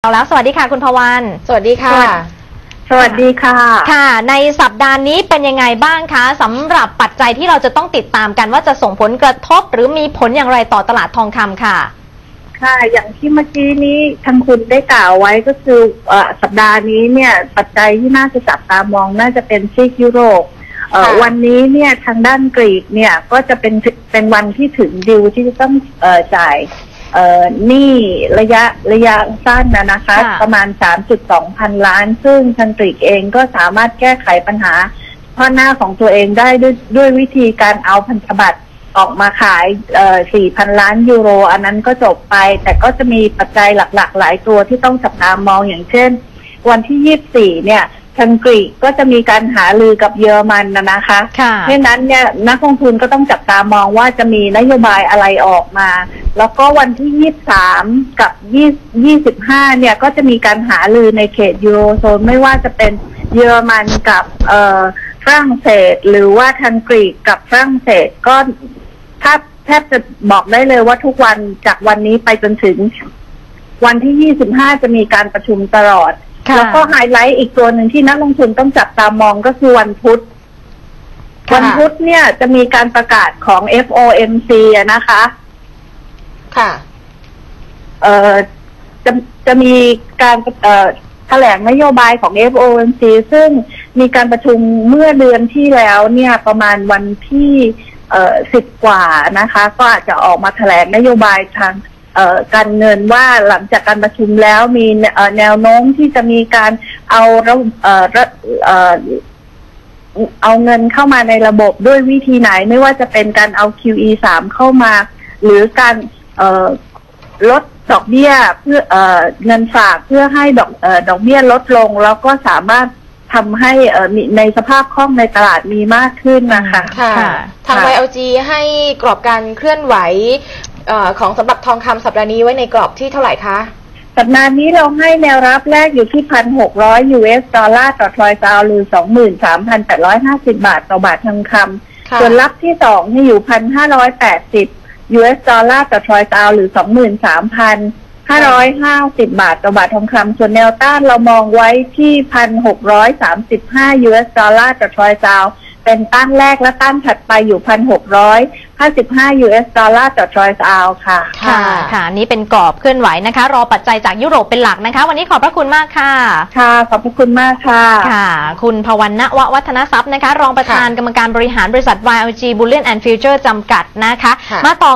เราแล้วสวัสดีค่ะคุณพวัน สวัสดีค่ะ สวัสดีค่ะ ค่ะ ในสัปดาห์นี้เป็นยังไงบ้างคะสำหรับปัจจัยที่เราจะต้องติดตามกันว่าจะส่งผลกระทบ หรือมีผลอย่างไรต่อตลาดทองคำค่ะ ค่ะ อย่างที่เมื่อกี้นี้ทางคุณได้กล่าวไว้ก็คือเออสัปดาห์นี้เนี่ย ปัจจัยที่น่าจะจับตามองน่าจะเป็นซีกยุโรปเอ่อค่ะวันนี้เนี่ยทางด้านกรีกเนี่ยก็จะเป็นเป็นวันที่ถึงดิวที่จะต้องเอ่อจ่าย เอ่อหนี้ระยะระยะสั้นนะนะคะ ค่ะ ประมาณ 3.2 พันล้าน ซึ่งทางกรีกเองก็สามารถแก้ไขปัญหาข้อหน้าของตัวเองได้ด้วยด้วยวิธีการเอาพันธบัตรออกมาขายเอ่อ4,000 ล้านยูโร อันนั้นก็จบไป แต่ก็จะมีปัจจัยหลักๆ หลายตัวที่ต้องจับตามองอย่างเช่น วันที่ 24 เนี่ยทางกรีกก็จะมีการหาลือกับเยอรมันนะนะคะ ค่ะ เพราะฉะนั้นเนี่ยนักลงทุนก็ต้องจับตามองว่าจะมีนโยบายอะไรออกมา แล้วก็วันที่ 23 กับ20 25 เนี่ย ก็จะมีการหาลือในเขตยูโรโซนไม่ว่าจะเป็นเยอรมันกับเอ่อฝรั่งเศส หรือว่าทางกรีกกับฝรั่งเศสก็ถ้าแทบจะบอกได้เลยว่าทุกวันจากวันนี้ไปจนถึง วันที่ 25 จะมีการประชุมตลอดค่ะแล้วก็ไฮไลท์อีกตัวหนึ่งที่นักลงทุนต้องจับตามองก็คือวันพุธค่ะวันพุธเนี่ยจะมีการประกาศของ FOMC อะนะคะ ค่ะ เอ่อจะจะมีการเอ่อแถลงนโยบายของ FOMC ซึ่งมีการประชุมเมื่อเดือนที่แล้วเนี่ยประมาณวันที่สิบกว่านะคะ ก็อาจจะออกมาแถลงนโยบายทางการเงินว่าหลังจากการประชุมแล้วมีแนวโน้มที่จะมีการเอาเอ่อระเอ่อเอาเงินเข้ามาในระบบด้วยวิธีไหน ไม่ว่าจะเป็นการเอา QE สามเข้ามา หรือการ ลดดอกเบี้ยเพื่อเอ่อเงินฝากเพื่อให้ดอกเอ่อดอกเบี้ยลดลง แล้วก็สามารถทำให้เอ่อมีในสภาพคล่องในตลาดมีมากขึ้นนะคะค่ะค่ะทางค่ะ YLG ให้กรอบการเคลื่อนไหวเออของสำหรับทองคำสัปดาห์นี้ไว้ในกรอบที่เท่าไหร่คะสัปดาห์นี้เราให้แนวรับแรกอยู่ที่พันหกร้อย US ดอลลาร์ต่อทรอยซาวหรือสองหมื่นสามพันแปดร้อยห้าสิบาทต่อบาททองคำค่ะส่วนรับที่สองให้อยู่พันห้าร้อยแปดสิบ US ดอลลาร์ต่อทรอยซาวหรือสองหมื่นสามพันห้าร้อยห้าสิบบาทต่อบาททองคำส่วนแนวต้านเรามองไว้ที่พันหกร้อยสามสิบห้า US ดอลลาร์ต่อทรอยซาวเป็นต้านแรกและต้านถัดไปอยู่พันหกร้อยห้าสิบห้า US ดอลลาร์ต่อทรอยซาวค่ะ ค่ะ ค่ะ นี่เป็นกรอบเคลื่อนไหวนะคะ รอปัจจัยจากยุโรปเป็นหลักนะคะ วันนี้ขอบพระคุณมากค่ะ ค่ะ ขอบพระคุณมากค่ะ ค่ะ คุณพวันณววัฒนทรัพย์นะคะ รองประธานกรรมการบริหารบริษัท YLG Bullion and Future จำกัดนะคะค่ะมาต่อ